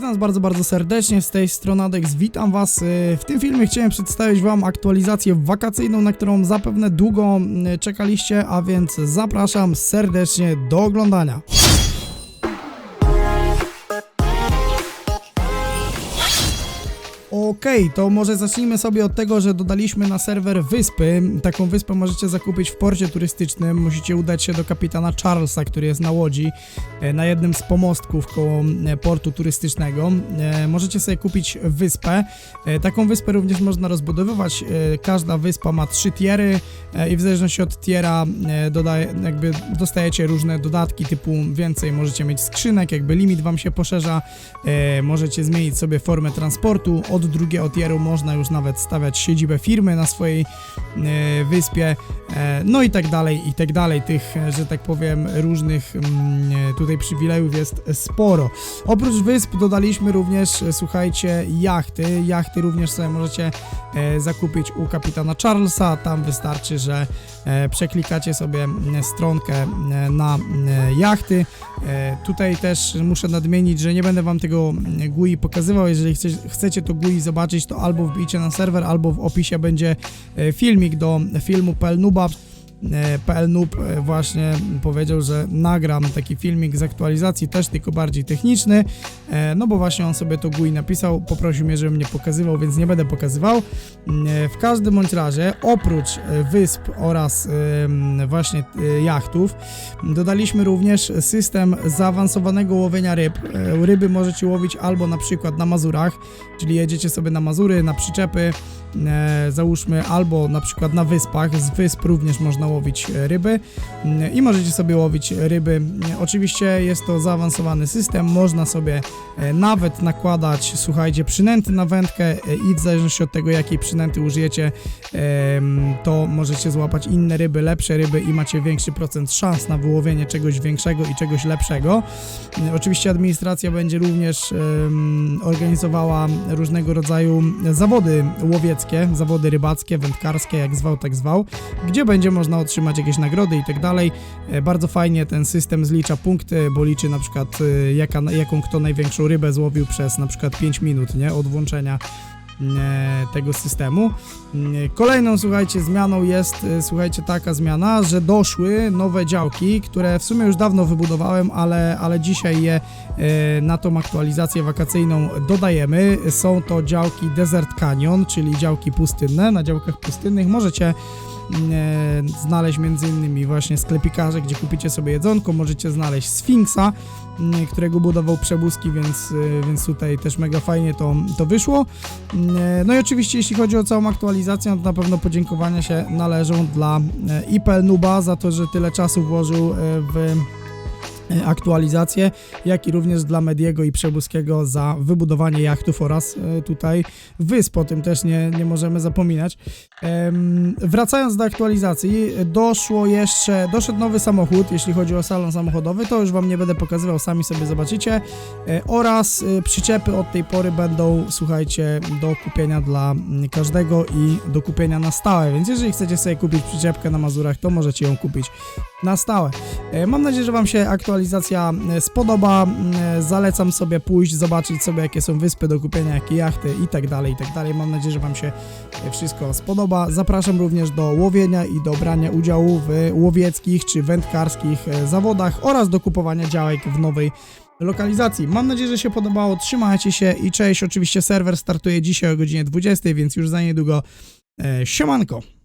nas bardzo, bardzo serdecznie, z tej strony Adex, witam was. Y, W tym filmie chciałem przedstawić wam aktualizację wakacyjną, na którą zapewne długo y, czekaliście, a więc zapraszam serdecznie do oglądania. Okej, to może zacznijmy sobie od tego, że dodaliśmy na serwer wyspy. Taką wyspę możecie zakupić w porcie turystycznym. Musicie udać się do kapitana Charlesa, który jest na łodzi, e, na jednym z pomostków koło e, portu turystycznego. E, Możecie sobie kupić wyspę. Taką wyspę również można rozbudowywać. Każda wyspa ma trzy tiery i w zależności od tiera dodaje, jakby dostajecie różne dodatki typu więcej możecie mieć skrzynek, jakby limit wam się poszerza. Możecie zmienić sobie formę transportu. Od drugiego tieru można już nawet stawiać siedzibę firmy na swojej e, wyspie. E, No i tak dalej, i tak dalej. Tych, e, że tak powiem, różnych mm, tutaj przywilejów jest sporo. Oprócz wysp dodaliśmy również, słuchajcie, jachty. Jachty również sobie możecie zakupić u kapitana Charlesa. Tam wystarczy, że e, przeklikacie sobie stronkę e, na e, jachty. E, Tutaj też muszę nadmienić, że nie będę wam tego GUI pokazywał. Jeżeli chce, chcecie to GUI zobaczyć, to albo wbijcie na serwer, albo w opisie będzie e, filmik do filmu PLNuba. E, PLNub e, właśnie powiedział, że nagram taki filmik z aktualizacji, też tylko bardziej techniczny, e, no bo właśnie on sobie to GUI napisał, poprosił mnie, żebym nie pokazywał, więc nie będę pokazywał. E, W każdym bądź razie, oprócz wysp oraz właśnie jachtów, dodaliśmy również system zaawansowanego łowienia ryb. Ryby możecie łowić albo na przykład na Mazurach, czyli jedziecie sobie na Mazury, na przyczepy, e, załóżmy albo na przykład na wyspach, z wysp również można łowić ryby mm, i możecie sobie łowić ryby. Oczywiście jest to zaawansowany system, można sobie e, nawet nakładać, słuchajcie, przynęty na wędkę e, i w zależności od tego, jakiej przynęty użyjecie, to możecie złapać inne ryby, lepsze ryby i macie większy procent szans na wyłowienie czegoś większego i czegoś lepszego. E, Oczywiście administracja będzie również organizowała różnego rodzaju zawody łowieckie, zawody rybackie, wędkarskie, jak zwał, tak zwał, gdzie będzie można otrzymać jakieś nagrody i tak dalej. E, Bardzo fajnie ten system zlicza punkty, bo liczy na przykład e, jaka, jaką kto największą rybę złowił przez na przykład 5 minut, nie, od włączenia tego systemu. E, Kolejną, słuchajcie, zmianą jest, e, słuchajcie, taka zmiana, że doszły nowe działki, które w sumie już dawno wybudowałem, ale, ale dzisiaj je e, na tą aktualizację wakacyjną dodajemy. Są to działki Desert Canyon, czyli działki pustynne. Na działkach pustynnych możecie e, znaleźć między innymi właśnie sklepikarze, gdzie kupicie sobie jedzonko, możecie znaleźć Sfinksa, którego budował Przebuski, więc, e, więc tutaj też mega fajnie to, to wyszło. E, No i oczywiście jeśli chodzi o całą aktualizację, no to na pewno podziękowania się należą dla e, IPL Nuba za to, że tyle czasu włożył w aktualizację, jak i również dla Mediego i Przebuskiego za wybudowanie jachtów oraz e, tutaj wysp, o tym też nie, nie możemy zapominać. Wracając do aktualizacji, doszło jeszcze, doszedł nowy samochód, jeśli chodzi o salon samochodowy, to już wam nie będę pokazywał, sami sobie zobaczycie, e, oraz e, przyczepy od tej pory będą, słuchajcie, do kupienia dla mm, każdego i do kupienia na stałe, więc jeżeli chcecie sobie kupić przyczepkę na Mazurach, to możecie ją kupić na stałe. E, Mam nadzieję, że Wam się aktualizacja e, spodoba. E, Zalecam sobie pójść, zobaczyć sobie, jakie są wyspy do kupienia, jakie jachty i tak dalej, i tak dalej. Mam nadzieję, że Wam się wszystko spodoba. Zapraszam również do łowienia i do brania udziału w łowieckich czy wędkarskich zawodach oraz do kupowania działek w nowej lokalizacji. Mam nadzieję, że się podobało. Trzymajcie się i cześć. Oczywiście serwer startuje dzisiaj o godzinie 20, więc już za niedługo. Siemanko!